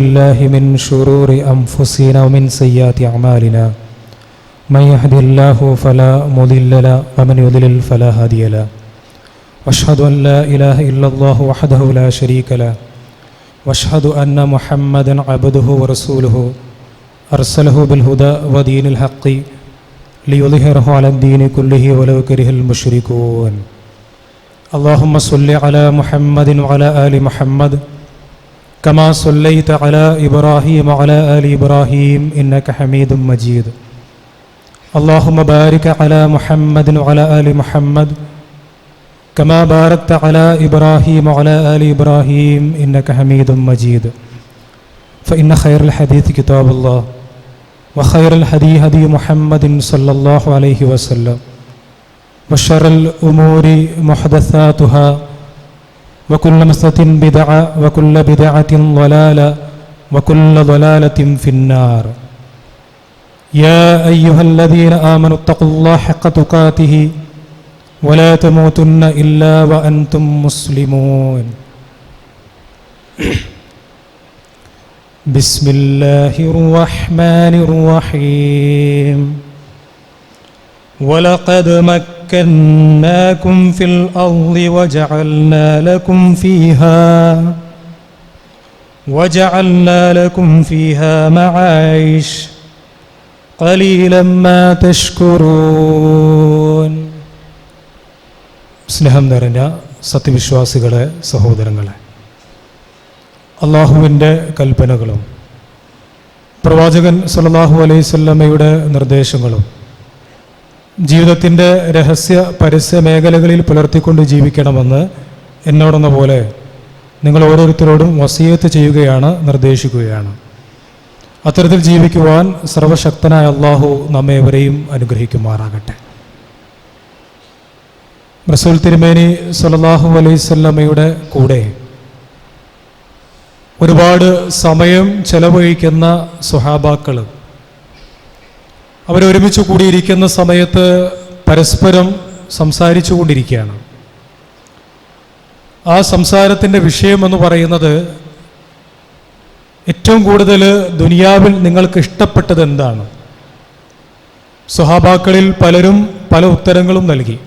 بالله من شرور أنفسنا ومن سيئات أعمالنا. من يهد الله فلا مضل له ومن يضلل فلا هادي له. واشهد أن لا إله إلا الله وحده لا شريك له. وأشهد أن محمدا عبده ورسوله. أرسله بالهدى ودين الحق ليظهره على الدين كله ولو كره المشركون. اللهم صل على محمد وعلى آل محمد كما صليت على إبراهيم وعلى آل إبراهيم إنك حميد مجيد اللهم بارك على محمد وعلى آل محمد كما باركت على إبراهيم وعلى آل إبراهيم إنك حميد مجيد فإن خير الحديث كتاب الله وخير الهدي هدي محمد صلى الله عليه وسلم وشر الأمور محدثاتها وكل مسة بدعة وكل بدعة ضلالة وكل ضلالة في النار. يا أيها الذين آمنوا اتقوا الله حق تقاته ولا تموتن إلا وأنتم مسلمون. بسم الله الرحمن الرحيم. ولقد مكناكم في الأرض وجعلنا لكم فيها وجعلنا لكم فيها معايش قليلا ما تشكرون സ്നേഹം നിറഞ്ഞ സത്യവിശ്വാസികളെ സഹോദരങ്ങളെ അള്ളാഹുവിൻ്റെ കൽപ്പനകളും പ്രവാചകൻ സല്ലല്ലാഹു അലൈഹി സ്വല്ലമ്മയുടെ നിർദ്ദേശങ്ങളും ജീവിതത്തിന്റെ രഹസ്യ പരസ്യ മേഖലകളിൽ പുലർത്തിക്കൊണ്ട് ജീവിക്കണമെന്ന് എന്നോടെന്ന പോലെ നിങ്ങൾ ഓരോരുത്തരോടും വസീയത്ത് ചെയ്യുകയാണ് നിർദ്ദേശിക്കുകയാണ്. അത്തരത്തിൽ ജീവിക്കുവാൻ സർവശക്തനായ അള്ളാഹു നമ്മേവരെയും അനുഗ്രഹിക്കുമാറാകട്ടെ. റസൂൽ തിരുമേനി സല്ലാഹു അലൈഹി സ്വല്ലമ്മയുടെ കൂടെ ഒരുപാട് സമയം ചെലവഴിക്കുന്ന സുഹാബാക്കൾ അവരൊരുമിച്ച് കൂടിയിരിക്കുന്ന സമയത്ത് പരസ്പരം സംസാരിച്ചു കൊണ്ടിരിക്കുകയാണ്. ആ സംസാരത്തിന്റെ വിഷയം എന്ന് പറയുന്നത് ഏറ്റവും കൂടുതൽ ദുനിയാവിൽ നിങ്ങൾക്ക് ഇഷ്ടപ്പെട്ടത് എന്താണ്? സുഹാബാക്കളിൽ പലരും പല ഉത്തരങ്ങളും നൽകി.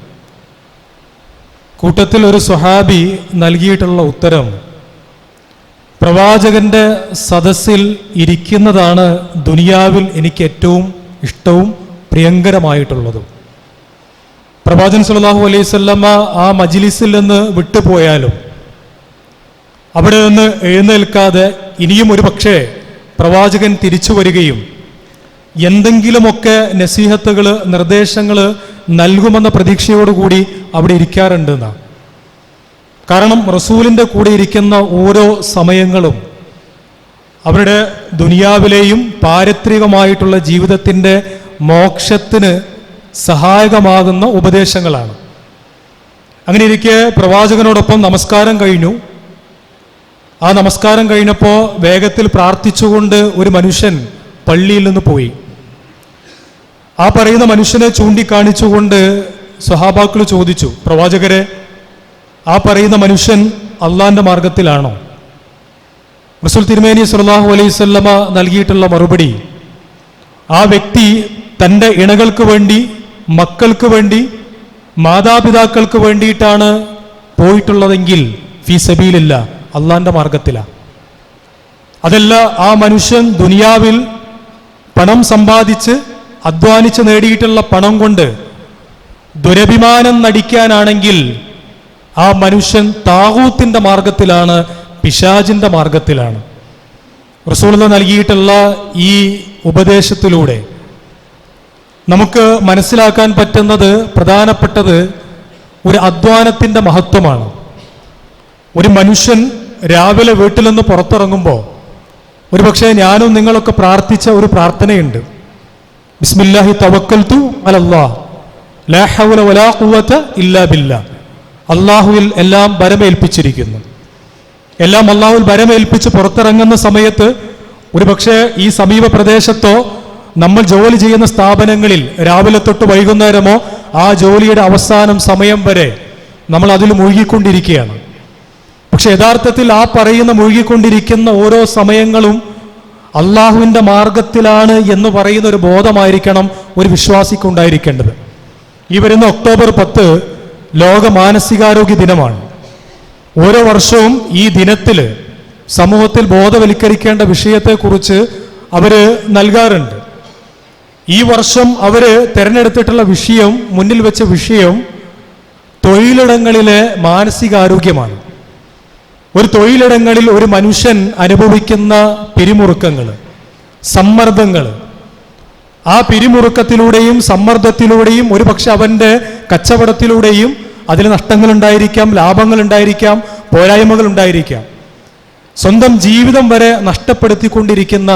കൂട്ടത്തിൽ ഒരു സുഹാബി നൽകിയിട്ടുള്ള ഉത്തരം പ്രവാചകന്റെ സദസ്സിൽ ഇരിക്കുന്നതാണ് ദുനിയാവിൽ എനിക്ക് ഏറ്റവും ഇഷ്ടവും പ്രിയങ്കരമായിട്ടുള്ളതും. പ്രവാചൻ സലാഹു അലൈഹി സ്വല്ലമ്മ ആ മജിലിസിൽ നിന്ന് വിട്ടുപോയാലും അവിടെ നിന്ന് എഴുന്നേൽക്കാതെ ഇനിയും ഒരു പക്ഷേ പ്രവാചകൻ തിരിച്ചു വരികയും എന്തെങ്കിലുമൊക്കെ നസീഹത്തുകൾ നിർദ്ദേശങ്ങൾ നൽകുമെന്ന പ്രതീക്ഷയോടുകൂടി അവിടെ ഇരിക്കാറുണ്ടെന്നാണ് കാരണം റസൂലിന്റെ കൂടെ ഇരിക്കുന്ന ഓരോ സമയങ്ങളും അവരുടെ ദുനിയാവിലെയും പാരത്രികമായിട്ടുള്ള ജീവിതത്തിന്റെ മോക്ഷത്തിന് സഹായകമാകുന്ന ഉപദേശങ്ങളാണ്. അങ്ങനെ ഇരിക്കെ പ്രവാചകനോടൊപ്പം നമസ്കാരം കഴിഞ്ഞു. ആ നമസ്കാരം കഴിഞ്ഞപ്പോൾ വേഗത്തിൽ പ്രാർത്ഥിച്ചുകൊണ്ട് ഒരു മനുഷ്യൻ പള്ളിയിൽ നിന്ന് പോയി. ആ പറയുന്ന മനുഷ്യനെ ചൂണ്ടിക്കാണിച്ചുകൊണ്ട് സ്വഹാബാക്കൾ ചോദിച്ചു പ്രവാചകരെ ആ പറയുന്ന മനുഷ്യൻ അള്ളാന്റെ മാർഗത്തിലാണോ? റസൂൽ തിരുമേനി സുല്ലാഹു അലൈവല്ലമ നൽകിയിട്ടുള്ള മറുപടി ആ വ്യക്തി തന്റെ ഇണകൾക്ക് വേണ്ടി മക്കൾക്ക് വേണ്ടി മാതാപിതാക്കൾക്ക് വേണ്ടിയിട്ടാണ് പോയിട്ടുള്ളതെങ്കിൽ ഫി സബീലില്ല അള്ളാന്റെ മാർഗത്തിലാണ് അതല്ല ആ മനുഷ്യൻ ദുനിയാവിൽ പണം സമ്പാദിച്ച് അധ്വാനിച്ച് നേടിയിട്ടുള്ള പണം കൊണ്ട് ദുരഭിമാനം നടിക്കാനാണെങ്കിൽ ആ മനുഷ്യൻ താകൂത്തിന്റെ മാർഗത്തിലാണ് പിശാജിന്റെ മാർഗത്തിലാണ്. റസൂള നൽകിയിട്ടുള്ള ഈ ഉപദേശത്തിലൂടെ നമുക്ക് മനസ്സിലാക്കാൻ പറ്റുന്നത് പ്രധാനപ്പെട്ടത് ഒരു അധ്വാനത്തിന്റെ മഹത്വമാണ്. ഒരു മനുഷ്യൻ രാവിലെ വീട്ടിൽ നിന്ന് പുറത്തിറങ്ങുമ്പോൾ ഒരു പക്ഷേ ഞാനും നിങ്ങളൊക്കെ പ്രാർത്ഥിച്ച ഒരു പ്രാർത്ഥനയുണ്ട്. ബിസ്മില്ലാഹി തവക്കൽത്തു അലല്ലാ ലാ ഹൗല വലാ ഇല്ലാ ബില്ല. അള്ളാഹുവിൽ എല്ലാം ബരമേൽപ്പിച്ചിരിക്കുന്നു എല്ലാം അള്ളാഹുൽ ഭരമേൽപ്പിച്ച് പുറത്തിറങ്ങുന്ന സമയത്ത് ഒരുപക്ഷെ ഈ സമീപ പ്രദേശത്തോ നമ്മൾ ജോലി ചെയ്യുന്ന സ്ഥാപനങ്ങളിൽ രാവിലെ തൊട്ട് വൈകുന്നേരമോ ആ ജോലിയുടെ അവസാനം സമയം വരെ നമ്മൾ അതിൽ മുഴുകിക്കൊണ്ടിരിക്കുകയാണ്. പക്ഷെ യഥാർത്ഥത്തിൽ ആ പറയുന്ന മുഴുകിക്കൊണ്ടിരിക്കുന്ന ഓരോ സമയങ്ങളും അള്ളാഹുവിന്റെ മാർഗത്തിലാണ് എന്ന് പറയുന്ന ഒരു ബോധമായിരിക്കണം ഒരു വിശ്വാസിക്കുണ്ടായിരിക്കേണ്ടത്. ഈ വരുന്ന ഒക്ടോബർ പത്ത് ലോക മാനസികാരോഗ്യ ദിനമാണ്. ഓരോ വർഷവും ഈ ദിനത്തിൽ സമൂഹത്തിൽ ബോധവൽക്കരിക്കേണ്ട വിഷയത്തെക്കുറിച്ച് അവർ നൽകാറുണ്ട്. ഈ വർഷം അവർ തിരഞ്ഞെടുത്തിട്ടുള്ള വിഷയം മുന്നിൽ വെച്ച വിഷയം തൊഴിലിടങ്ങളിലെ മാനസികാരോഗ്യമാണ്. ഒരു തൊഴിലിടങ്ങളിൽ ഒരു മനുഷ്യൻ അനുഭവിക്കുന്ന പിരിമുറുക്കങ്ങൾ സമ്മർദ്ദങ്ങൾ ആ പിരിമുറുക്കത്തിലൂടെയും സമ്മർദ്ദത്തിലൂടെയും ഒരുപക്ഷെ അവന്റെ കച്ചവടത്തിലൂടെയും അതിൽ നഷ്ടങ്ങളുണ്ടായിരിക്കാം ലാഭങ്ങളുണ്ടായിരിക്കാം പോരായ്മകൾ ഉണ്ടായിരിക്കാം സ്വന്തം ജീവിതം വരെ നഷ്ടപ്പെടുത്തിക്കൊണ്ടിരിക്കുന്ന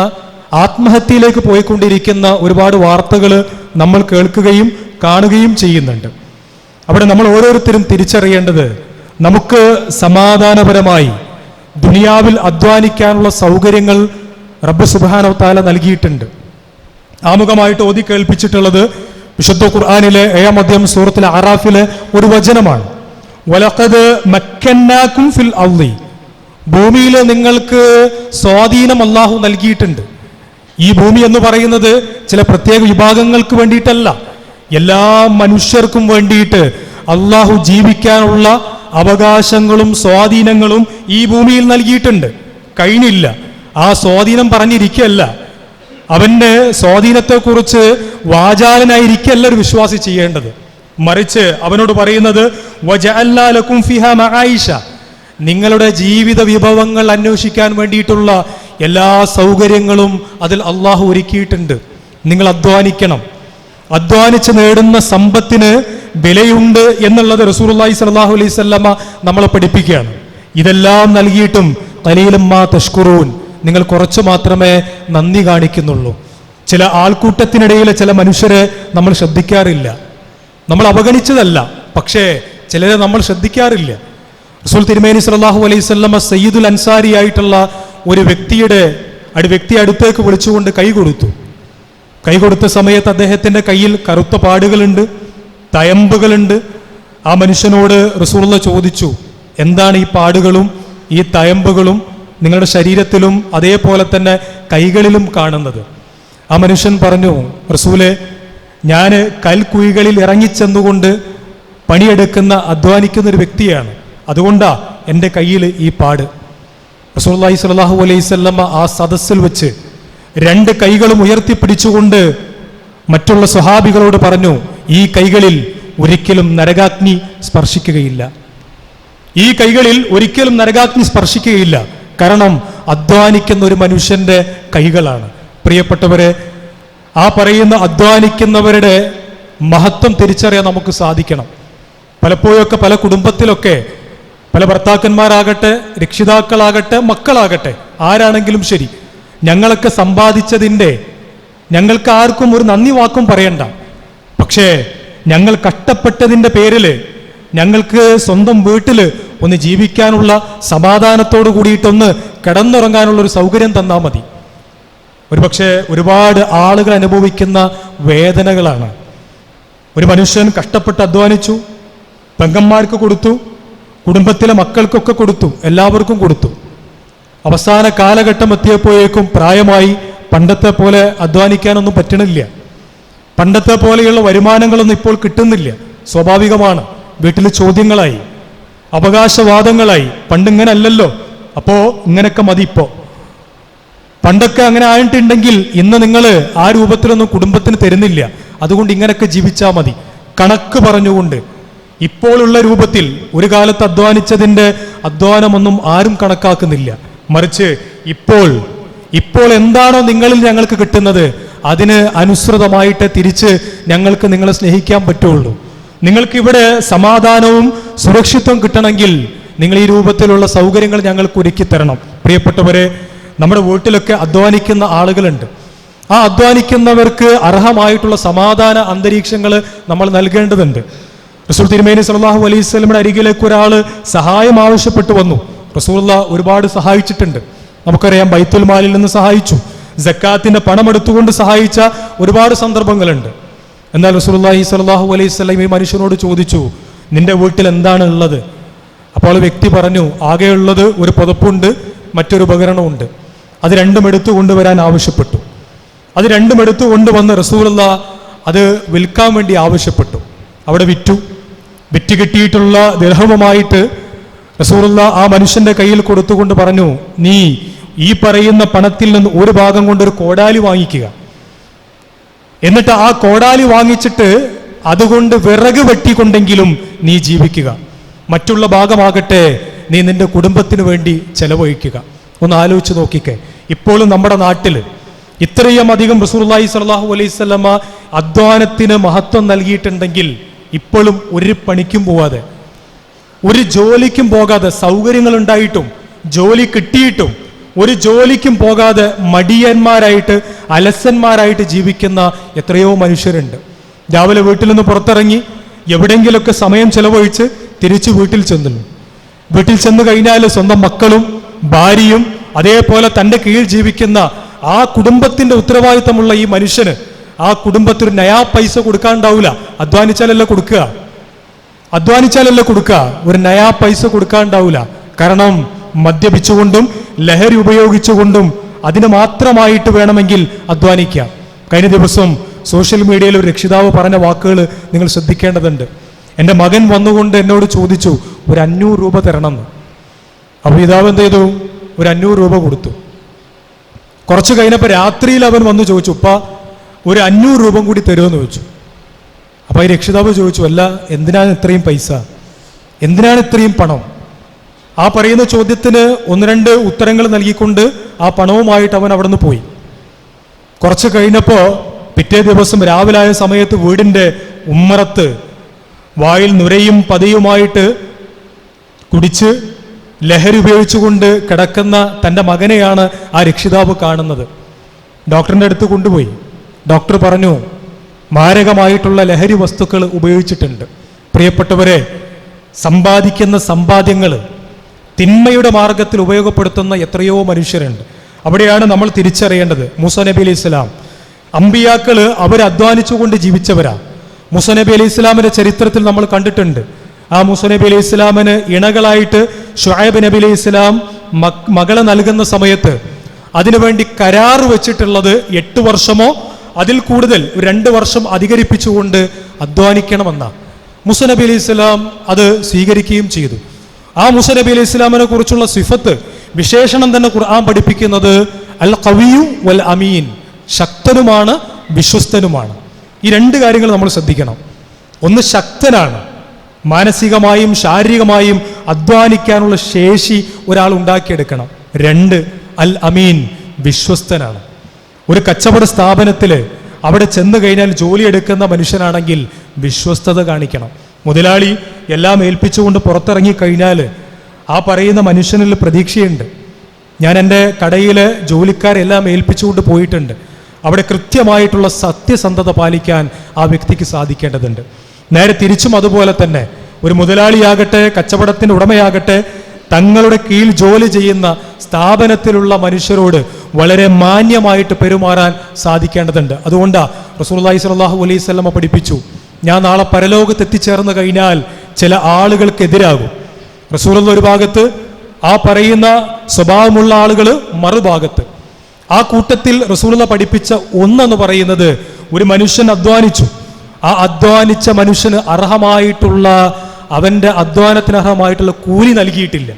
ആത്മഹത്യയിലേക്ക് പോയിക്കൊണ്ടിരിക്കുന്ന ഒരുപാട് വാർത്തകൾ നമ്മൾ കേൾക്കുകയും കാണുകയും ചെയ്യുന്നുണ്ട്. അവിടെ നമ്മൾ ഓരോരുത്തരും തിരിച്ചറിയേണ്ടത് നമുക്ക് സമാധാനപരമായി ദുനിയാവിൽ അധ്വാനിക്കാനുള്ള സൗകര്യങ്ങൾ റബ്ബ് സുബാനോ താല നൽകിയിട്ടുണ്ട്. ആമുഖമായിട്ട് ഓതി കേൾപ്പിച്ചിട്ടുള്ളത് വിശുദ്ധ ഖുർആാനിലെ ഏഴാം അധ്യായം സൂറത്തിലെ അറാഫിലെ ഒരു വചനമാണ്. വലക്കത് മക്കന്നാക്കും ഫിൽ ഔലി ഭൂമിയിൽ നിങ്ങൾക്ക് സ്വാധീനം അള്ളാഹു നൽകിയിട്ടുണ്ട്. ഈ ഭൂമി എന്ന് പറയുന്നത് ചില പ്രത്യേക വിഭാഗങ്ങൾക്ക് വേണ്ടിയിട്ടല്ല. എല്ലാ മനുഷ്യർക്കും വേണ്ടിയിട്ട് അള്ളാഹു ജീവിക്കാനുള്ള അവകാശങ്ങളും സ്വാധീനങ്ങളും ഈ ഭൂമിയിൽ നൽകിയിട്ടുണ്ട്. കഴിഞ്ഞില്ല. ആ സ്വാധീനം പറഞ്ഞിരിക്കല്ല അവന്റെ സ്വാധീനത്തെക്കുറിച്ച് വാചാലനായിരിക്കല്ല ഒരു വിശ്വാസി ചെയ്യേണ്ടത്. മറിച്ച് അവനോട് പറയുന്നത്. നിങ്ങളുടെ ജീവിത വിഭവങ്ങൾ അന്വേഷിക്കാൻ വേണ്ടിയിട്ടുള്ള എല്ലാ സൗകര്യങ്ങളും അതിൽ അള്ളാഹു ഒരുക്കിയിട്ടുണ്ട്. നിങ്ങൾ അധ്വാനിക്കണം. അധ്വാനിച്ച് നേടുന്ന സമ്പത്തിന് വിലയുണ്ട് എന്നുള്ളത് റസൂലുള്ളാഹി സ്വല്ലല്ലാഹു അലൈഹി വസല്ലമ നമ്മളെ പഠിപ്പിക്കുകയാണ്. ഇതെല്ലാം നൽകിയിട്ടും തലയിലും മാ തഷ്കുറൂൻ. നിങ്ങൾ കുറച്ച് മാത്രമേ നന്ദി കാണിക്കുന്നുള്ളൂ. ചില ആൾക്കൂട്ടത്തിനിടയിലെ ചില മനുഷ്യരെ നമ്മൾ ശ്രദ്ധിക്കാറില്ല. നമ്മൾ അവഗണിച്ചതല്ല പക്ഷേ ചിലരെ നമ്മൾ ശ്രദ്ധിക്കാറില്ല. റസൂൽ തിരുമേനി സല്ലല്ലാഹു അലൈഹി വസല്ലമ സയ്യിദുൽ അൻസാരി ആയിട്ടുള്ള ഒരു വ്യക്തിയുടെ അടി വ്യക്തി അടുത്തേക്ക് വിളിച്ചുകൊണ്ട് കൈ കൊടുത്തു. കൈ കൊടുത്ത സമയത്ത് അദ്ദേഹത്തിന്റെ കയ്യിൽ കറുത്ത പാടുകളുണ്ട് തയമ്പുകളുണ്ട്. ആ മനുഷ്യനോട് റസൂള്ള ചോദിച്ചു എന്താണ് ഈ പാടുകളും ഈ തയമ്പുകളും? നിങ്ങളുടെ ശരീരത്തിലും അതേപോലെ തന്നെ കൈകളിലും കാണുന്നത്. ആ മനുഷ്യൻ പറഞ്ഞു റസൂലെ ഞാൻ കൽക്കുഴികളിൽ ഇറങ്ങിച്ചെന്നുകൊണ്ട് പണിയെടുക്കുന്ന അധ്വാനിക്കുന്ന ഒരു വ്യക്തിയാണ്. അതുകൊണ്ടാ എന്റെ കയ്യിൽ ഈ പാട്. റസൂല്ലാഹി അലൈഹി വസല്ലമ ആ സദസ്സിൽ വെച്ച് രണ്ട് കൈകളും ഉയർത്തിപ്പിടിച്ചുകൊണ്ട് മറ്റുള്ള സ്വഹാബികളോട് പറഞ്ഞു ഈ കൈകളിൽ ഒരിക്കലും നരകാഗ്നി സ്പർശിക്കുകയില്ല. ഈ കൈകളിൽ ഒരിക്കലും നരകാഗ്നി സ്പർശിക്കുകയില്ല. കാരണം അധ്വാനിക്കുന്ന ഒരു മനുഷ്യന്റെ കൈകളാണ്. പ്രിയപ്പെട്ടവരെ ആ പറയുന്ന അധ്വാനിക്കുന്നവരുടെ മഹത്വം തിരിച്ചറിയാൻ നമുക്ക് സാധിക്കണം. പലപ്പോഴൊക്കെ പല കുടുംബത്തിലൊക്കെ പല ഭർത്താക്കന്മാരാകട്ടെ രക്ഷിതാക്കളാകട്ടെ മക്കളാകട്ടെ ആരാണെങ്കിലും ശരി ഞങ്ങളൊക്കെ സമ്പാദിച്ചതിന്റെ ഞങ്ങൾക്ക് ആർക്കും ഒരു നന്ദി വാക്കും പറയണ്ട. പക്ഷേ ഞങ്ങൾ കഷ്ടപ്പെട്ടതിന്റെ പേരിൽ ഞങ്ങൾക്ക് സ്വന്തം വീട്ടിൽ ഒന്ന് ജീവിക്കാനുള്ള സമാധാനത്തോട് കൂടിയിട്ടൊന്ന് കിടന്നുറങ്ങാനുള്ള ഒരു സൗകര്യം തന്നാൽ മതി. ഒരുപക്ഷെ ഒരുപാട് ആളുകൾ അനുഭവിക്കുന്ന വേദനകളാണ്. ഒരു മനുഷ്യൻ കഷ്ടപ്പെട്ട് അധ്വാനിച്ചു പെങ്ങന്മാർക്ക് കൊടുത്തു കുടുംബത്തിലെ മക്കൾക്കൊക്കെ കൊടുത്തു എല്ലാവർക്കും കൊടുത്തു. അവസാന കാലഘട്ടം എത്തിയപ്പോഴേക്കും പ്രായമായി പണ്ടത്തെ പോലെ അധ്വാനിക്കാനൊന്നും പറ്റണില്ല. പണ്ടത്തെ പോലെയുള്ള വരുമാനങ്ങളൊന്നും ഇപ്പോൾ കിട്ടുന്നില്ല. സ്വാഭാവികമാണ്. വീട്ടിൽ ചോദ്യങ്ങളായി അവകാശവാദങ്ങളായി. പണ്ടിങ്ങനെ അല്ലല്ലോ അപ്പോ ഇങ്ങനെയൊക്കെ മതി ഇപ്പോ. പണ്ടൊക്കെ അങ്ങനെ ആയിട്ടുണ്ടെങ്കിൽ ഇന്ന് നിങ്ങൾ ആ രൂപത്തിലൊന്നും കുടുംബത്തിന് തരുന്നില്ല. അതുകൊണ്ട് ഇങ്ങനെയൊക്കെ ജീവിച്ചാൽ മതി. കണക്ക് പറഞ്ഞുകൊണ്ട്. ഇപ്പോഴുള്ള രൂപത്തിൽ ഒരു കാലത്ത് അധ്വാനിച്ചതിന്റെ അധ്വാനമൊന്നും ആരും കണക്കാക്കുന്നില്ല. മറിച്ച് ഇപ്പോൾ ഇപ്പോൾ എന്താണോ നിങ്ങളിൽ ഞങ്ങൾക്ക് കിട്ടുന്നത് അതിന് അനുസൃതമായിട്ട് തിരിച്ച് ഞങ്ങൾക്ക് നിങ്ങളെ സ്നേഹിക്കാൻ പറ്റുള്ളൂ. നിങ്ങൾക്ക് ഇവിടെ സമാധാനവും സുരക്ഷിത്വം കിട്ടണമെങ്കിൽ നിങ്ങൾ ഈ രൂപത്തിലുള്ള സൗകര്യങ്ങൾ ഞങ്ങൾക്ക് ഒരുക്കി തരണം. പ്രിയപ്പെട്ടവരെ നമ്മുടെ വീട്ടിലൊക്കെ അധ്വാനിക്കുന്ന ആളുകളുണ്ട്. ആ അധ്വാനിക്കുന്നവർക്ക് അർഹമായിട്ടുള്ള സമാധാന അന്തരീക്ഷങ്ങൾ നമ്മൾ നൽകേണ്ടതുണ്ട്. റസൂൽ തിരുമേനി സലാഹു അലൈഹി സ്വലമിയുടെ അരികിലേക്ക് ഒരാൾ സഹായം ആവശ്യപ്പെട്ടു വന്നു. റസൂള്ള ഒരുപാട് സഹായിച്ചിട്ടുണ്ട്. നമുക്കറിയാം ബൈത്തുൽ മാലിൽ നിന്ന് സഹായിച്ചു. ജക്കാത്തിന്റെ പണം എടുത്തുകൊണ്ട് സഹായിച്ച ഒരുപാട് സന്ദർഭങ്ങളുണ്ട്. എന്നാൽ റസൂലുള്ളാഹി സ്വല്ലല്ലാഹു അലൈഹി സ്വലം ഈ മനുഷ്യനോട് ചോദിച്ചു നിന്റെ വീട്ടിൽ എന്താണ് ഉള്ളത്? അപ്പോൾ വ്യക്തി പറഞ്ഞു ആകെയുള്ളത് ഒരു പുതപ്പുണ്ട് മറ്റൊരു ഉപകരണമുണ്ട് അത് രണ്ടും എടുത്തു കൊണ്ടുവരാൻ ആവശ്യപ്പെട്ടു. അത് രണ്ടും എടുത്തു കൊണ്ടുവന്ന് റസൂലുള്ള അത് വിൽക്കാൻ വേണ്ടി ആവശ്യപ്പെട്ടു. അവിടെ വിറ്റു. വിറ്റ് കിട്ടിയിട്ടുള്ള ദൃഹവുമായിട്ട് റസൂലുള്ള ആ മനുഷ്യന്റെ കയ്യിൽ കൊടുത്തുകൊണ്ട് പറഞ്ഞു നീ ഈ പറയുന്ന പണത്തിൽ നിന്ന് ഒരു ഭാഗം കൊണ്ട് ഒരു കോടാലി വാങ്ങിക്കുക. എന്നിട്ട് ആ കോടാലി വാങ്ങിച്ചിട്ട് അതുകൊണ്ട് വിറക് വെട്ടിക്കൊണ്ടെങ്കിലും നീ ജീവിക്കുക. മറ്റുള്ള ഭാഗമാകട്ടെ നീ നിന്റെ കുടുംബത്തിന് വേണ്ടി ചെലവഴിക്കുക. ഒന്ന് ആലോചിച്ച് നോക്കിക്കേ. ഇപ്പോഴും നമ്മുടെ നാട്ടിൽ ഇത്രയും അധികം റസൂർലായി സലാഹു അലൈവല്ലമ്മ അധ്വാനത്തിന് മഹത്വം നൽകിയിട്ടുണ്ടെങ്കിൽ ഇപ്പോഴും ഒരു പണിക്കും പോവാതെ ഒരു ജോലിക്കും പോകാതെ സൗകര്യങ്ങൾ ഉണ്ടായിട്ടും ജോലി കിട്ടിയിട്ടും ഒരു ജോലിക്കും പോകാതെ മടിയന്മാരായിട്ട് അലസന്മാരായിട്ട് ജീവിക്കുന്ന എത്രയോ മനുഷ്യരുണ്ട്. രാവിലെ വീട്ടിൽ നിന്ന് പുറത്തിറങ്ങി എവിടെയെങ്കിലുമൊക്കെ സമയം ചെലവഴിച്ച് തിരിച്ചു വീട്ടിൽ ചെന്നു. വീട്ടിൽ ചെന്ന് കഴിഞ്ഞാൽ സ്വന്തം മക്കളും ഭാര്യയും അതേപോലെ തന്റെ കീഴിൽ ജീവിക്കുന്ന ആ കുടുംബത്തിന്റെ ഉത്തരവാദിത്തമുള്ള ഈ മനുഷ്യന് ആ കുടുംബത്തിന് നയാ പൈസ കൊടുക്കാണ്ടാവില്ല അധ്വാനിച്ചാലല്ല കൊടുക്കുക? അധ്വാനിച്ചാലല്ല കൊടുക്കുക? ഒരു നയാ പൈസ കൊടുക്കാണ്ടാവില്ല കാരണം മദ്യപിച്ചുകൊണ്ടും ലഹരി ഉപയോഗിച്ചുകൊണ്ടും അതിന് മാത്രമായിട്ട് വേണമെങ്കിൽ അധ്വാനിക്കാം കഴിഞ്ഞ ദിവസം സോഷ്യൽ മീഡിയയിൽ ഒരു രക്ഷിതാവ് പറഞ്ഞ വാക്കുകൾ നിങ്ങൾ ശ്രദ്ധിക്കേണ്ടതുണ്ട്. എന്റെ മകൻ വന്നുകൊണ്ട് എന്നോട് ചോദിച്ചു ഒരു അഞ്ഞൂറ് രൂപ തരണം എന്ന്. അപ്പോൾ പിതാവ് എന്ത് ചെയ്തു? ഒരു അഞ്ഞൂറ് രൂപ കൊടുത്തു. കുറച്ച് കഴിഞ്ഞപ്പോൾ രാത്രിയിൽ അവൻ വന്ന് ചോദിച്ചു ഉപ്പ ഒരു അഞ്ഞൂറ് രൂപ കൂടി തരുമെന്ന് ചോദിച്ചു. അപ്പോൾ ഈ രക്ഷിതാവ് ചോദിച്ചു അല്ല എന്തിനാണ് ഇത്രയും പൈസ? എന്തിനാണ് ഇത്രയും പണം? ആ പറയുന്ന ചോദ്യത്തിന് ഒന്ന് രണ്ട് ഉത്തരങ്ങൾ നൽകിക്കൊണ്ട് ആ പണവുമായിട്ട് അവൻ അവിടെ പോയി. കുറച്ച് കഴിഞ്ഞപ്പോൾ പിറ്റേ ദിവസം രാവിലായ സമയത്ത് വീടിന്റെ ഉമ്മറത്ത് വായിൽ നുരയും പതിയുമായിട്ട് കുടിച്ച് ലഹരി ഉപയോഗിച്ചുകൊണ്ട് കിടക്കുന്ന തന്റെ മകനെയാണ് ആ രക്ഷിതാവ് കാണുന്നത്. ഡോക്ടറിന്റെ അടുത്ത് കൊണ്ടുപോയി. ഡോക്ടർ പറഞ്ഞു മാരകമായിട്ടുള്ള ലഹരി വസ്തുക്കൾ ഉപയോഗിച്ചിട്ടുണ്ട്. പ്രിയപ്പെട്ടവരെ സമ്പാദിക്കുന്ന സമ്പാദ്യങ്ങൾ തിന്മയുടെ മാർഗത്തിൽ ഉപയോഗപ്പെടുത്തുന്ന എത്രയോ മനുഷ്യരുണ്ട്. അവിടെയാണ് നമ്മൾ തിരിച്ചറിയേണ്ടത്. മൂസ നബി ഇസ്ലാം അമ്പിയാക്കൾ അവർ അധ്വാനിച്ചുകൊണ്ട് ജീവിച്ചവരാ. മൂസ നബി ഇസ്ലാമിന്റെ ചരിത്രത്തിൽ നമ്മൾ കണ്ടിട്ടുണ്ട്. ആ മൂസ നബി ഇസ്ലാമിന് ഇണകളായിട്ട് ഷുഹൈബ് നബി അലൈഹി ഇസ്ലാം മക്- മകളെ നൽകുന്ന സമയത്ത് അതിനുവേണ്ടി കരാർ വെച്ചിട്ടുള്ളത് എട്ട് വർഷമോ അതിൽ കൂടുതൽ രണ്ട് വർഷം അധികരിപ്പിച്ചുകൊണ്ട് അധ്വാനിക്കണമെന്ന. മുസ നബി ഇസ്ലാം അത് സ്വീകരിക്കുകയും ചെയ്തു. ആ മുസ നബി അലൈഹി ഇസ്ലാമിനെ കുറിച്ചുള്ള സിഫത്ത് വിശേഷണം തന്നെ ഖുർആൻ പഠിപ്പിക്കുന്നത് അൽ കവിയു വൽ അമീൻ ശക്തനുമാണ് വിശ്വസ്തനുമാണ്. ഈ രണ്ട് കാര്യങ്ങൾ നമ്മൾ ശ്രദ്ധിക്കണം. ഒന്ന് ശക്തനാണ്. മാനസികമായും ശാരീരികമായും അധ്വാനിക്കാനുള്ള ശേഷി ഒരാൾ ഉണ്ടാക്കിയെടുക്കണം. രണ്ട് അൽ അമീൻ വിശ്വസ്തനാണ്. ഒരു കച്ചവട സ്ഥാപനത്തിൽ അവിടെ ചെന്ന് കഴിഞ്ഞാൽ ജോലി എടുക്കുന്ന മനുഷ്യനാണെങ്കിൽ വിശ്വസ്തത കാണിക്കണം. മുതലാളി എല്ലാം ഏൽപ്പിച്ചുകൊണ്ട് പുറത്തിറങ്ങി കഴിഞ്ഞാൽ ആ പറയുന്ന മനുഷ്യനിൽ പ്രതീക്ഷയുണ്ട്. ഞാൻ എന്റെ കടയിൽ ജോലിക്കാരെല്ലാം ഏൽപ്പിച്ചുകൊണ്ട് പോയിട്ടുണ്ട്. അവിടെ കൃത്യമായിട്ടുള്ള സത്യസന്ധത പാലിക്കാൻ ആ വ്യക്തിക്ക് സാധിക്കേണ്ടതുണ്ട്. നേരെ തിരിച്ചും അതുപോലെ തന്നെ ഒരു മുതലാളിയാകട്ടെ കച്ചവടത്തിന്റെ ഉടമയാകട്ടെ തങ്ങളുടെ കീഴിൽ ജോലി ചെയ്യുന്ന സ്ഥാപനത്തിലുള്ള മനുഷ്യരോട് വളരെ മാന്യമായിട്ട് പെരുമാറാൻ സാധിക്കേണ്ടതുണ്ട്. അതുകൊണ്ടാണ് റസൂലുള്ളാഹി സ്വല്ലല്ലാഹു അലൈഹി സ്വലമ പഠിപ്പിച്ചു ഞാൻ നാളെ പരലോകത്ത് എത്തിച്ചേർന്ന് കഴിഞ്ഞാൽ ചില ആളുകൾക്കെതിരാകും റസൂലുള്ള ഒരു ഭാഗത്ത് ആ പറയുന്ന സ്വഭാവമുള്ള ആളുകൾ മറുഭാഗത്ത്. ആ കൂട്ടത്തിൽ റസൂലുള്ള പഠിപ്പിച്ച ഒന്നെന്ന് പറയുന്നത് ഒരു മനുഷ്യൻ അധ്വാനിച്ചു. ആ അധ്വാനിച്ച മനുഷ്യന് അർഹമായിട്ടുള്ള അവന്റെ അധ്വാനത്തിന് അർഹമായിട്ടുള്ള കൂലി നൽകിയിട്ടില്ല.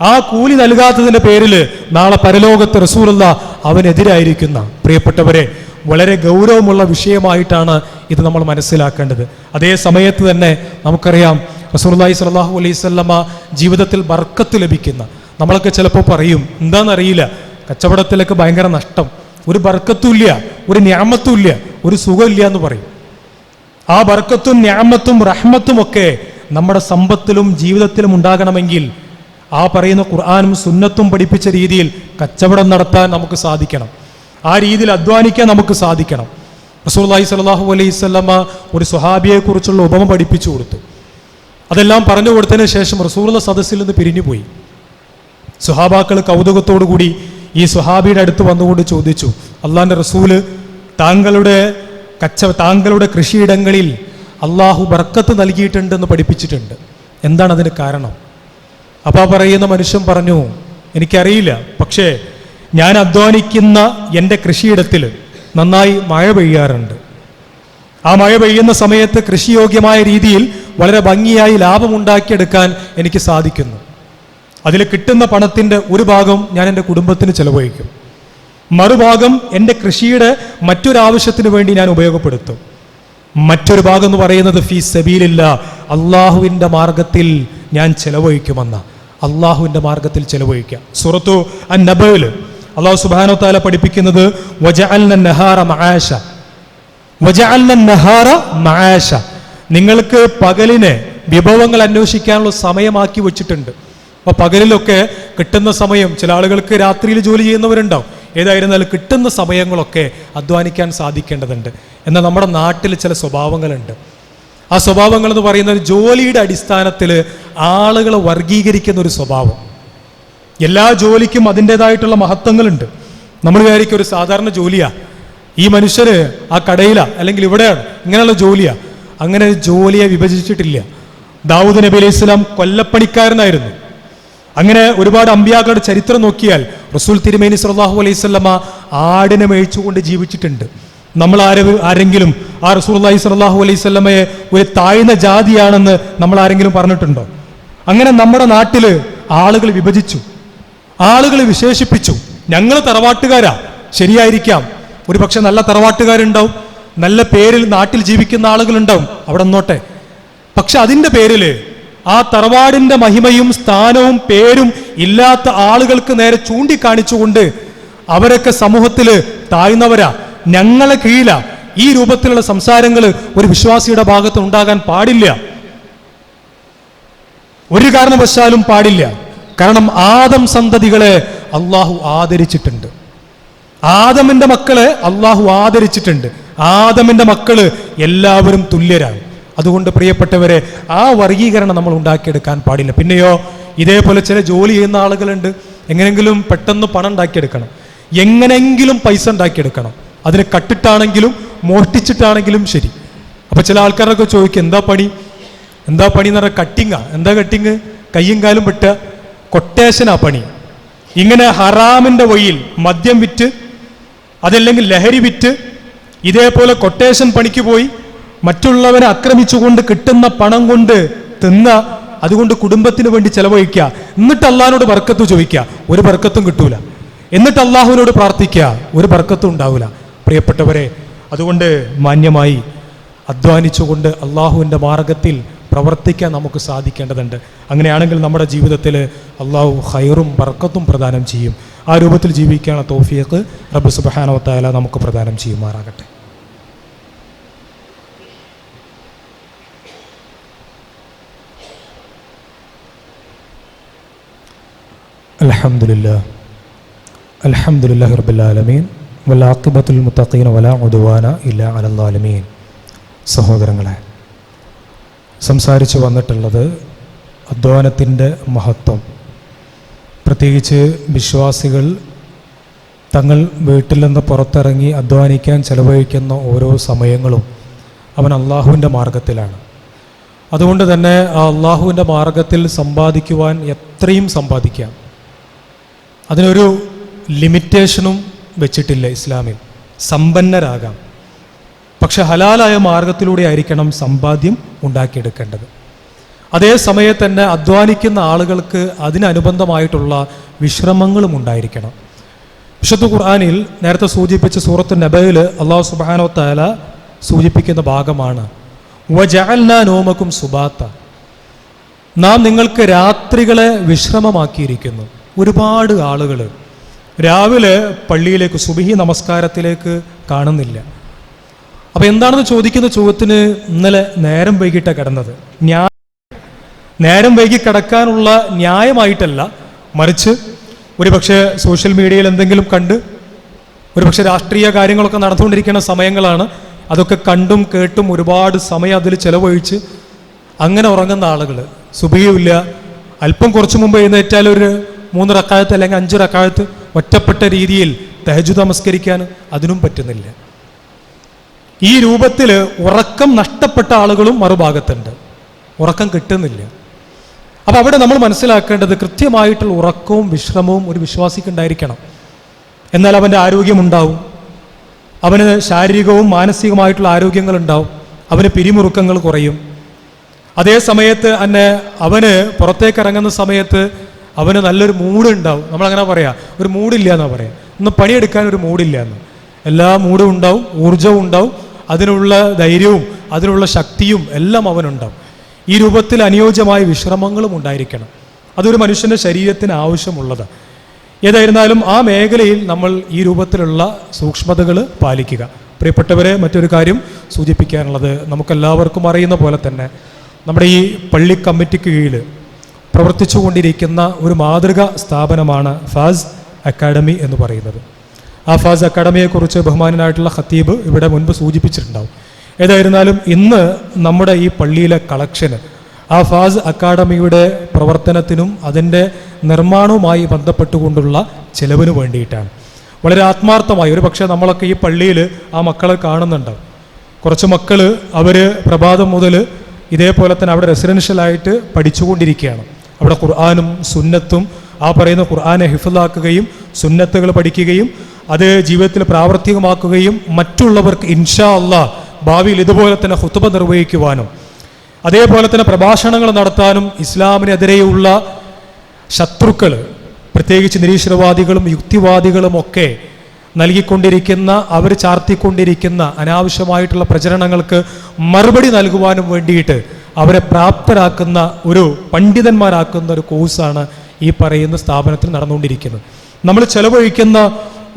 ആ കൂലി നൽകാത്തതിന്റെ പേരിൽ നാളെ പരലോകത്ത് റസൂലുള്ള അവനെതിരായിരിക്കുന്ന പ്രിയപ്പെട്ടവരെ വളരെ ഗൗരവമുള്ള വിഷയമായിട്ടാണ് ഇത് നമ്മൾ മനസ്സിലാക്കേണ്ടത്. അതേ സമയത്ത് തന്നെ നമുക്കറിയാം സ്വല്ലല്ലാഹു അലൈഹി വസല്ലമ ജീവിതത്തിൽ ബർക്കത്ത് ലഭിക്കുന്ന നമ്മളൊക്കെ ചിലപ്പോൾ പറയും എന്താണെന്നറിയില്ല കച്ചവടത്തിലൊക്കെ ഭയങ്കര നഷ്ടം. ഒരു ബർക്കത്തും ഇല്ല ഒരു ഞാമത്തും ഇല്ല ഒരു സുഖമില്ല എന്ന് പറയും. ആ ബർക്കത്തും ഞാമത്തും റഹ്മത്തും ഒക്കെ നമ്മുടെ സമ്പത്തിലും ജീവിതത്തിലും ഉണ്ടാകണമെങ്കിൽ ആ പറയുന്ന ഖുർആാനും സുന്നത്തും പഠിപ്പിച്ച രീതിയിൽ കച്ചവടം നടത്താൻ നമുക്ക് സാധിക്കണം. ആ രീതിയിൽ അധ്വാനിക്കാൻ നമുക്ക് സാധിക്കണം. റസൂലുള്ളാഹി സ്വല്ലല്ലാഹു അലൈഹി വസല്ലമ ഒരു സ്വഹാബിയെക്കുറിച്ചുള്ള ഉപമ പഠിപ്പിച്ചു കൊടുത്തു. അതെല്ലാം പറഞ്ഞു കൊടുത്തതിന് ശേഷം റസൂലുള്ള സദസ്സിൽ നിന്ന് പിരിഞ്ഞുപോയി സുഹാബാക്കൾ കൗതുകത്തോടു കൂടി ഈ സുഹാബിയുടെ അടുത്ത് വന്നുകൊണ്ട് ചോദിച്ചു അള്ളാഹിന്റെ റസൂൽ താങ്കളുടെ കച്ച താങ്കളുടെ കൃഷിയിടങ്ങളിൽ അള്ളാഹു ബർക്കത്ത് നൽകിയിട്ടുണ്ടെന്ന് പഠിപ്പിച്ചിട്ടുണ്ട്. എന്താണ് അതിന് കാരണം? അപ്പോൾ പറയുന്ന മനുഷ്യൻ പറഞ്ഞു എനിക്കറിയില്ല. പക്ഷേ ഞാൻ അധ്വാനിക്കുന്ന എന്റെ കൃഷിയിടത്തിൽ നന്നായി മഴ പെയ്യാറുണ്ട്. ആ മഴ പെയ്യുന്ന സമയത്ത് കൃഷിയോഗ്യമായ രീതിയിൽ വളരെ ഭംഗിയായി ലാഭമുണ്ടാക്കിയെടുക്കാൻ എനിക്ക് സാധിക്കുന്നു. അതിൽ കിട്ടുന്ന പണത്തിന്റെ ഒരു ഭാഗം ഞാൻ എന്റെ കുടുംബത്തിന് ചെലവഴിക്കും. മറുഭാഗം എന്റെ കൃഷിയുടെ മറ്റൊരാവശ്യത്തിന് വേണ്ടി ഞാൻ ഉപയോഗപ്പെടുത്തും. മറ്റൊരു ഭാഗം എന്ന് പറയുന്നത് ഫീ സബീലില്ല അള്ളാഹുവിന്റെ മാർഗത്തിൽ ഞാൻ ചെലവഴിക്കുമെന്ന. അള്ളാഹുവിന്റെ മാർഗത്തിൽ ചെലവഴിക്കുക. സുറത്തു അൻ നബേൽ അള്ളാഹു സുബാനോ താല പഠിപ്പിക്കുന്നത് നിങ്ങൾക്ക് പകലിനെ വിഭവങ്ങൾ അന്വേഷിക്കാനുള്ള സമയമാക്കി വെച്ചിട്ടുണ്ട്. അപ്പൊ പകലിലൊക്കെ കിട്ടുന്ന സമയം ചില ആളുകൾക്ക് രാത്രിയിൽ ജോലി ചെയ്യുന്നവരുണ്ടാവും. ഏതായിരുന്നാലും കിട്ടുന്ന സമയങ്ങളൊക്കെ അധ്വാനിക്കാൻ സാധിക്കേണ്ടതുണ്ട്. എന്നാൽ നമ്മുടെ നാട്ടിൽ ചില സ്വഭാവങ്ങളുണ്ട്. ആ സ്വഭാവങ്ങൾ എന്ന് പറയുന്നത് ജോലിയുടെ അടിസ്ഥാനത്തിൽ ആളുകളെ വർഗീകരിക്കുന്ന ഒരു സ്വഭാവം. എല്ലാ ജോലിക്കും അതിന്റെതായിട്ടുള്ള മഹത്വങ്ങളുണ്ട്. നമ്മൾ വിചാരിക്കും ഒരു സാധാരണ ജോലിയാ. ഈ മനുഷ്യന് ആ കടയിലാ അല്ലെങ്കിൽ ഇവിടെയാണ് ഇങ്ങനെയുള്ള ജോലിയാ. അങ്ങനെ ഒരു ജോലിയെ വിഭജിച്ചിട്ടില്ല. ദാവൂദ് നബി അലൈഹി സ്വലാം കൊല്ലപ്പണിക്കാരനായിരുന്നു. അങ്ങനെ ഒരുപാട് അമ്പിയാക്കളുടെ ചരിത്രം നോക്കിയാൽ റസൂൽ തിരുമേനി സല്ലാഹു അലൈഹി സ്വല്ലമ ആടിനെ മേഴിച്ചുകൊണ്ട് ജീവിച്ചിട്ടുണ്ട്. നമ്മൾ ആരെ ആരെങ്കിലും ആ റസൂൽ അള്ളഹി സ്വല്ലാഹു അലൈഹി സ്വല്ലമയെ ഒരു താഴ്ന്ന ജാതിയാണെന്ന് നമ്മൾ ആരെങ്കിലും പറഞ്ഞിട്ടുണ്ടോ? അങ്ങനെ നമ്മുടെ നാട്ടിൽ ആളുകൾ വിഭജിച്ചു. ആളുകൾ വിശേഷിപ്പിച്ചു. ഞങ്ങൾ തറവാട്ടുകാരാ. ശരിയായിരിക്കാം. ഒരു പക്ഷെ നല്ല തറവാട്ടുകാരുണ്ടാവും. നല്ല പേരിൽ നാട്ടിൽ ജീവിക്കുന്ന ആളുകളുണ്ടാവും. അവിടെ നിന്നോട്ടെ. പക്ഷെ അതിന്റെ പേരിൽ ആ തറവാടിന്റെ മഹിമയും സ്ഥാനവും പേരും ഇല്ലാത്ത ആളുകൾക്ക് നേരെ ചൂണ്ടിക്കാണിച്ചുകൊണ്ട് അവരൊക്കെ സമൂഹത്തിൽ താഴ്ന്നവരാ. ഞങ്ങളെ കീഴില. ഈ രൂപത്തിലുള്ള സംസാരങ്ങൾ ഒരു വിശ്വാസിയുടെ ഭാഗത്ത് ഉണ്ടാകാൻ പാടില്ല. ഒരു കാരണവശാലും പാടില്ല. കാരണം ആദം സന്തതികളെ അള്ളാഹു ആദരിച്ചിട്ടുണ്ട്. ആദമിന്റെ മക്കളെ അള്ളാഹു ആദരിച്ചിട്ടുണ്ട്. ആദമിന്റെ മക്കൾ എല്ലാവരും തുല്യരാണ്. അതുകൊണ്ട് പ്രിയപ്പെട്ടവരെ ആ വർഗീകരണം നമ്മൾ ഉണ്ടാക്കിയെടുക്കാൻ പാടില്ല. പിന്നെയോ ഇതേപോലെ ചില ജോലി ചെയ്യുന്ന ആളുകളുണ്ട്. എങ്ങനെങ്കിലും പെട്ടെന്ന് പണം ഉണ്ടാക്കിയെടുക്കണം. എങ്ങനെങ്കിലും പൈസ ഉണ്ടാക്കിയെടുക്കണം. അതിന് കട്ടിട്ടാണെങ്കിലും മോഷ്ടിച്ചിട്ടാണെങ്കിലും ശരി. അപ്പൊ ചില ആൾക്കാരൊക്കെ ചോദിക്കും എന്താ പണി? എന്താ പണി? എന്ന് പറഞ്ഞാൽ കട്ടിങ്ങാ എന്താ കട്ടിങ് കയ്യും കാലും വിട്ട് കൊട്ടേഷനാ പണി. ഇങ്ങനെ ഹറാമിന്റെ വഴിയിൽ മദ്യം വിറ്റ് അതല്ലെങ്കിൽ ലഹരി വിറ്റ് ഇതേപോലെ കൊട്ടേഷൻ പണിക്ക് പോയി മറ്റുള്ളവരെ ആക്രമിച്ചുകൊണ്ട് കിട്ടുന്ന പണം കൊണ്ട് തിന്ന അതുകൊണ്ട് കുടുംബത്തിന് വേണ്ടി ചെലവഴിക്കുക. എന്നിട്ട് അള്ളാഹിനോട് ബർക്കത്ത് ചോദിക്കുക. ഒരു ബർക്കത്തും കിട്ടൂല. എന്നിട്ട് അള്ളാഹുവിനോട് പ്രാർത്ഥിക്കുക. ഒരു ബർക്കത്തും ഉണ്ടാവില്ല പ്രിയപ്പെട്ടവരെ അതുകൊണ്ട് മാന്യമായി അധ്വാനിച്ചുകൊണ്ട് അള്ളാഹുവിന്റെ മാർഗത്തിൽ പ്രവർത്തിക്കാൻ നമുക്ക് സാധിക്കേണ്ടതുണ്ട്. അങ്ങനെയാണെങ്കിൽ നമ്മുടെ ജീവിതത്തിൽ അള്ളാഹു ഹൈറും ബർക്കത്തും പ്രദാനം ചെയ്യും. ആ രൂപത്തിൽ ജീവിക്കാനുള്ള തോഫിയക്ക് റബ്ബ് സുബഹാനവത്തായാല നമുക്ക് പ്രദാനം ചെയ്യുമാറാകട്ടെ. അലഹമുല്ലാ റബ്ബിൽ ആലമീൻ. വലാഖിബത്തുൽ മുത്തഖീന വലാ ഉദ്വാന ഇല്ലാ അലൽ ആലമീൻ സഹോദരങ്ങളെ സംസാരിച്ചു വന്നിട്ടുള്ളത് അധ്വാനത്തിന്റെ മഹത്വം. പ്രത്യേകിച്ച് വിശ്വാസികൾ തങ്ങൾ വീട്ടിൽ നിന്ന് പുറത്തിറങ്ങി അധ്വാനിക്കാൻ ചെലവഴിക്കുന്ന ഓരോ സമയങ്ങളും അവൻ അള്ളാഹുവിന്റെ മാർഗത്തിലാണ്. അതുകൊണ്ട് തന്നെ ആ അള്ളാഹുവിന്റെ മാർഗത്തിൽ സമ്പാദിക്കുവാൻ എത്രയും സമ്പാദിക്കാം. അതിനൊരു ലിമിറ്റേഷനും വെച്ചിട്ടില്ല ഇസ്ലാമിൽ. സമ്പന്നരാകാം. പക്ഷെ ഹലാലായ മാർഗത്തിലൂടെ ആയിരിക്കണം സമ്പാദ്യം ഉണ്ടാക്കിയെടുക്കേണ്ടത്. അതേ സമയത്ത് തന്നെ അധ്വാനിക്കുന്ന ആളുകൾക്ക് അതിനനുബന്ധമായിട്ടുള്ള വിശ്രമങ്ങളും ഉണ്ടായിരിക്കണം. വിശുദ്ധ ഖുർആാനിൽ നേരത്തെ സൂചിപ്പിച്ച സൂറത്ത് നബയിൽ അള്ളാഹു സുബാനോ താല സൂചിപ്പിക്കുന്ന ഭാഗമാണ്. നോമക്കും സുബാത്ത. നാം നിങ്ങൾക്ക് രാത്രികളെ വിശ്രമമാക്കിയിരിക്കുന്നു. ഒരുപാട് ആളുകൾ രാവിലെ പള്ളിയിലേക്ക് സുബിഹി നമസ്കാരത്തിലേക്ക് കാണുന്നില്ല. അപ്പൊ എന്താണെന്ന് ചോദിക്കുന്ന ചോദ്യത്തിന് ഇന്നലെ നേരം വൈകിട്ടാണ് കിടന്നത്. ഞാൻ നേരം വൈകി കിടക്കാനുള്ള ന്യായമായിട്ടല്ല. മറിച്ച് ഒരുപക്ഷെ സോഷ്യൽ മീഡിയയിൽ എന്തെങ്കിലും കണ്ട് ഒരുപക്ഷെ രാഷ്ട്രീയ കാര്യങ്ങളൊക്കെ നടന്നുകൊണ്ടിരിക്കുന്ന സമയങ്ങളാണ്. അതൊക്കെ കണ്ടും കേട്ടും ഒരുപാട് സമയം അതിൽ ചെലവഴിച്ച് അങ്ങനെ ഉറങ്ങുന്ന ആളുകൾ സുബിയുമില്ല. അല്പം കുറച്ച് മുമ്പ് എഴുന്നേറ്റാൽ ഒരു മൂന്ന് റക്കായത്ത് അല്ലെങ്കിൽ അഞ്ച് റക്കായത്ത് ഒറ്റപ്പെട്ട രീതിയിൽ തഹജു നമസ്കരിക്കാൻ അതിനും പറ്റുന്നില്ല. ഈ രൂപത്തിൽ ഉറക്കം നഷ്ടപ്പെട്ട ആളുകളും മറുഭാഗത്തുണ്ട്. ഉറക്കം കിട്ടുന്നില്ല. അപ്പോൾ അവിടെ നമ്മൾ മനസ്സിലാക്കേണ്ടത് കൃത്യമായിട്ടുള്ള ഉറക്കവും വിശ്രമവും ഒരു വിശ്വാസിക്ക് ഉണ്ടായിരിക്കണം. എന്നാൽ അവന്റെ ആരോഗ്യമുണ്ടാവും. അവന് ശാരീരികവും മാനസികമായിട്ടുള്ള ആരോഗ്യങ്ങൾ ഉണ്ടാവും അവന് പിരിമുറുക്കങ്ങൾ കുറയും. അതേ സമയത്ത് തന്നെ അവന് പുറത്തേക്ക് ഇറങ്ങുന്ന സമയത്ത് അവന് നല്ലൊരു മൂഡ് ഉണ്ടാവും. നമ്മളങ്ങനെ പറയാ ഒരു മൂഡില്ല എന്നാ പറയാം. ഒന്ന് പണിയെടുക്കാൻ ഒരു മൂഡില്ല എന്ന് എല്ലാ മൂഡും ഉണ്ടാവും ഊർജവും ഉണ്ടാവും. അതിനുള്ള ധൈര്യവും അതിനുള്ള ശക്തിയും എല്ലാം അവനുണ്ടാവും. ഈ രൂപത്തിൽ അനുയോജ്യമായ വിശ്രമങ്ങളും ഉണ്ടായിരിക്കണം. അതൊരു മനുഷ്യന്റെ ശരീരത്തിന് ആവശ്യമുള്ളത്. ഏതായിരുന്നാലും ആ മേഖലയിൽ നമ്മൾ ഈ രൂപത്തിലുള്ള സൂക്ഷ്മതകൾ പാലിക്കുക. പ്രിയപ്പെട്ടവരെ മറ്റൊരു കാര്യം സൂചിപ്പിക്കാനുള്ളത് നമുക്കെല്ലാവർക്കും അറിയുന്ന പോലെ തന്നെ നമ്മുടെ ഈ പള്ളി കമ്മിറ്റിക്ക് കീഴിൽ പ്രവർത്തിച്ചു കൊണ്ടിരിക്കുന്ന ഒരു മാതൃക സ്ഥാപനമാണ് ഫാസ് അക്കാഡമി എന്ന് പറയുന്നത്. ആ ഫാസ് അക്കാഡമിയെക്കുറിച്ച് ബഹുമാനനായിട്ടുള്ള ഖത്തീബ് ഇവിടെ മുൻപ് സൂചിപ്പിച്ചിട്ടുണ്ടാവും. ഏതായിരുന്നാലും ഇന്ന് നമ്മുടെ ഈ പള്ളിയിലെ കളക്ഷന് ആ ഫാസ് അക്കാഡമിയുടെ പ്രവർത്തനത്തിനും അതിന്റെ നിർമ്മാണവുമായി ബന്ധപ്പെട്ടുകൊണ്ടുള്ള ചെലവിന് വേണ്ടിയിട്ടാണ്. വളരെ ആത്മാർത്ഥമായി. ഒരു പക്ഷേ നമ്മളൊക്കെ ഈ പള്ളിയിൽ ആ മക്കളെ കാണുന്നുണ്ട് കുറച്ച് മക്കൾ അവർ പ്രഭാതം മുതൽ ഇതേപോലെ തന്നെ അവിടെ റെസിഡൻഷ്യലായിട്ട് പഠിച്ചുകൊണ്ടിരിക്കുകയാണ്. അവിടെ ഖുർആാനും സുന്നത്തും ആ പറയുന്ന ഖുർആാനെ ഹിഫലാക്കുകയും സുന്നത്തുകൾ പഠിക്കുകയും അത് ജീവിതത്തിൽ പ്രാവർത്തികമാക്കുകയും മറ്റുള്ളവർക്ക് ഇൻഷാ അല്ല ഭാവിയിൽ ഇതുപോലെ തന്നെ ഹുത്തുബ നിർവഹിക്കുവാനും അതേപോലെ തന്നെ പ്രഭാഷണങ്ങൾ നടത്താനും ഇസ്ലാമിനെതിരെയുള്ള ശത്രുക്കൾ പ്രത്യേകിച്ച് നിരീശ്വരവാദികളും യുക്തിവാദികളും ഒക്കെ നൽകിക്കൊണ്ടിരിക്കുന്ന അവർ ചാർത്തിക്കൊണ്ടിരിക്കുന്ന അനാവശ്യമായിട്ടുള്ള പ്രചരണങ്ങൾക്ക് മറുപടി നൽകുവാനും വേണ്ടിയിട്ട് അവരെ പ്രാപ്തരാക്കുന്ന ഒരു പണ്ഡിതന്മാരാക്കുന്ന ഒരു കോഴ്സാണ് ഈ പറയുന്ന സ്ഥാപനത്തിൽ നടന്നുകൊണ്ടിരിക്കുന്നത്. നമ്മൾ ചെലവഴിക്കുന്ന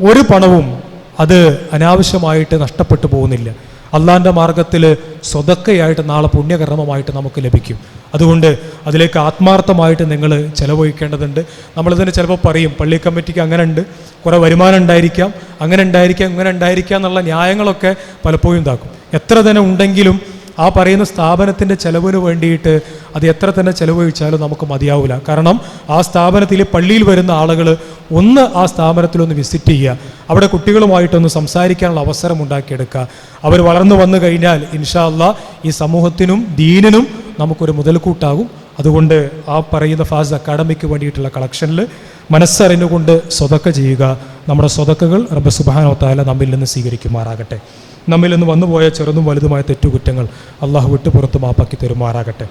ഒരു പണവും അത് അനാവശ്യമായിട്ട് നഷ്ടപ്പെട്ടു പോകുന്നില്ല. അള്ളാന്റെ മാർഗത്തിൽ സ്വതക്കയായിട്ട് നാളെ പുണ്യകർമ്മമായിട്ട് നമുക്ക് ലഭിക്കും. അതുകൊണ്ട് അതിലേക്ക് ആത്മാർത്ഥമായിട്ട് നിങ്ങൾ ചിലവഴിക്കേണ്ടതുണ്ട്. നമ്മളിതിന് ചിലപ്പോൾ പറയും പള്ളി കമ്മിറ്റിക്ക് അങ്ങനെ ഉണ്ട് കുറേ വരുമാനം ഉണ്ടായിരിക്കാം അങ്ങനെ ഉണ്ടായിരിക്കാം ഇങ്ങനെ ഉണ്ടായിരിക്കാം എന്നുള്ള ന്യായങ്ങളൊക്കെ പലപ്പോഴും ഇതാക്കും. എത്ര തന്നെ ഉണ്ടെങ്കിലും ആ പറയുന്ന സ്ഥാപനത്തിന്റെ ചെലവിന് വേണ്ടിയിട്ട് അത് എത്ര തന്നെ ചെലവഴിച്ചാലും നമുക്ക് മതിയാവില്ല കാരണം ആ സ്ഥാപനത്തിൽ പള്ളിയിൽ വരുന്ന ആളുകൾ ഒന്ന് ആ സ്ഥാപനത്തിലൊന്ന് വിസിറ്റ് ചെയ്യുക. അവിടെ കുട്ടികളുമായിട്ടൊന്ന് സംസാരിക്കാനുള്ള അവസരം ഉണ്ടാക്കിയെടുക്കുക. അവർ വളർന്നു വന്നു കഴിഞ്ഞാൽ ഇൻഷാ അല്ല ഈ സമൂഹത്തിനും ദീനിനും നമുക്കൊരു മുതൽക്കൂട്ടാകും. അതുകൊണ്ട് ആ പറയുന്ന ഫാസ് അക്കാഡമിക്ക് വേണ്ടിയിട്ടുള്ള കളക്ഷനിൽ മനസ്സറിഞ്ഞുകൊണ്ട് സ്വതക്ക ചെയ്യുക. നമ്മുടെ സ്വതക്കുകൾ റബ്ബ് സുബാനോ താല നമ്മിൽ നിന്ന് സ്വീകരിക്കുമാറാകട്ടെ. നമ്മിൽ നിന്ന് വന്നുപോയ ചെറുതും വലുതുമായ തെറ്റുകുറ്റങ്ങൾ അള്ളാഹു വിട്ടുപുറത്ത് മാപ്പാക്കി തരുമാറാകട്ടെ.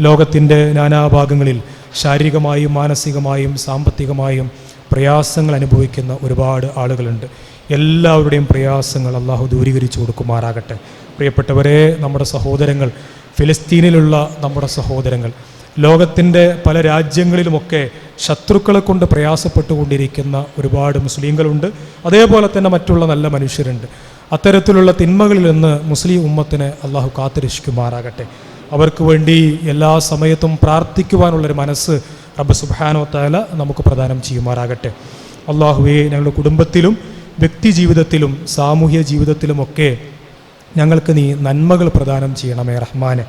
ലോകത്തിന്റെ നാനാഭാഗങ്ങളിൽ ശാരീരികമായും മാനസികമായും സാമ്പത്തികമായും പ്രയാസങ്ങൾ അനുഭവിക്കുന്ന ഒരുപാട് ആളുകളുണ്ട്. എല്ലാവരുടെയും പ്രയാസങ്ങൾ അള്ളാഹു ദൂരീകരിച്ചു കൊടുക്കുമാറാകട്ടെ. പ്രിയപ്പെട്ടവരെ നമ്മുടെ സഹോദരങ്ങൾ ഫിലിസ്തീനിലുള്ള നമ്മുടെ സഹോദരങ്ങൾ ലോകത്തിന്റെ പല രാജ്യങ്ങളിലുമൊക്കെ ശത്രുക്കളെ കൊണ്ട് പ്രയാസപ്പെട്ടുകൊണ്ടിരിക്കുന്ന ഒരുപാട് മുസ്ലിങ്ങളുണ്ട്. അതേപോലെ തന്നെ മറ്റുള്ള നല്ല മനുഷ്യരുണ്ട്. അത്തരത്തിലുള്ള തിന്മകളിൽ നിന്ന് മുസ്ലിം ഉമ്മത്തിനെ അള്ളാഹു കാത്തുരക്ഷിക്കുമാറാകട്ടെ. അവർക്ക് വേണ്ടി എല്ലാ സമയത്തും പ്രാർത്ഥിക്കുവാനുള്ളൊരു മനസ്സ് റബ്ബ് സുബാനോ താല നമുക്ക് പ്രദാനം ചെയ്യുമാറാകട്ടെ. അള്ളാഹുവെ ഞങ്ങളുടെ കുടുംബത്തിലും വ്യക്തി ജീവിതത്തിലും സാമൂഹ്യ ജീവിതത്തിലുമൊക്കെ ഞങ്ങൾക്ക് നീ നന്മകൾ പ്രദാനം ചെയ്യണമേ റഹ്മാനെ.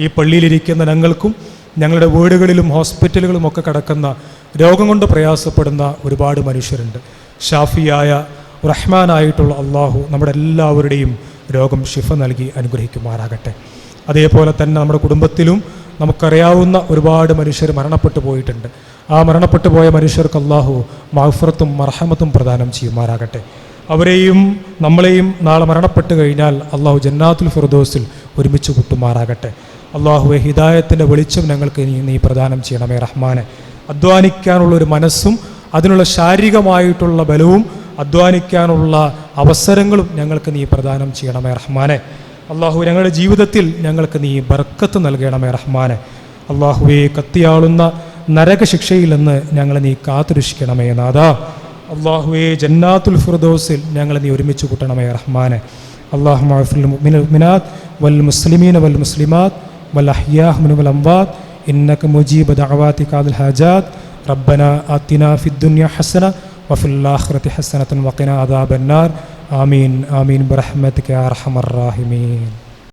ഈ പള്ളിയിലിരിക്കുന്ന ഞങ്ങൾക്കും ഞങ്ങളുടെ വീടുകളിലും ഹോസ്പിറ്റലുകളുമൊക്കെ കിടക്കുന്ന രോഗം കൊണ്ട് പ്രയാസപ്പെടുന്ന ഒരുപാട് മനുഷ്യരുണ്ട്. ഷാഫിയായ റഹ്മാനായിട്ടുള്ള അള്ളാഹു നമ്മുടെ എല്ലാവരുടെയും രോഗം ഷിഫ നൽകി അനുഗ്രഹിക്കുമാറാകട്ടെ. അതേപോലെ തന്നെ നമ്മുടെ കുടുംബത്തിലും നമുക്കറിയാവുന്ന ഒരുപാട് മനുഷ്യർ മരണപ്പെട്ടു പോയിട്ടുണ്ട്. ആ മരണപ്പെട്ടു പോയ മനുഷ്യർക്ക് അള്ളാഹു മഹഫറത്തും മർഹമത്തും പ്രദാനം ചെയ്യുമാറാകട്ടെ. അവരെയും നമ്മളെയും നാളെ മരണപ്പെട്ട് കഴിഞ്ഞാൽ അള്ളാഹു ജന്നാത്തുൽ ഫിർദോസിൽ ഒരുമിച്ച് കൂട്ടുമാറാകട്ടെ. അള്ളാഹുവെ ഹിദായത്തിന്റെ വെളിച്ചം ഞങ്ങൾക്ക് നീ പ്രദാനം ചെയ്യണമേ റഹ്മാനെ. അധ്വാനിക്കാനുള്ള ഒരു മനസ്സും അതിനുള്ള ശാരീരികമായിട്ടുള്ള ബലവും അധ്വാനിക്കാനുള്ള അവസരങ്ങളും ഞങ്ങൾക്ക് നീ പ്രദാനം ചെയ്യണമേ റഹ്മാനെ അള്ളാഹു ഞങ്ങളുടെ ജീവിതത്തിൽ ഞങ്ങൾക്ക് നീ ബർക്കത്ത് നൽകണമേ റഹ്മാനെ അള്ളാഹുവെ കത്തിയാളുന്ന നരകശിക്ഷയിൽ നിന്ന് ഞങ്ങളെ നീ കാത്തുരക്ഷിക്കണമേ നാഥാ അള്ളാഹുവെ ജന്നാത്തുൽ ഫിർദോസിൽ ഞങ്ങളെ നീ ഒരുമിച്ച് കൂട്ടണമേ റഹ്മാനെ اللهم اغفر للمؤمنات والمسلمين والمسلمات والأحياء من والأموات إنك مجيب دعواتك هذه الحاجات ربنا آتنا في الدنيا حسنة وفي الآخرة حسنة وقنا عذاب النار. آمين آمين برحمتك يا أرحم الراحمين.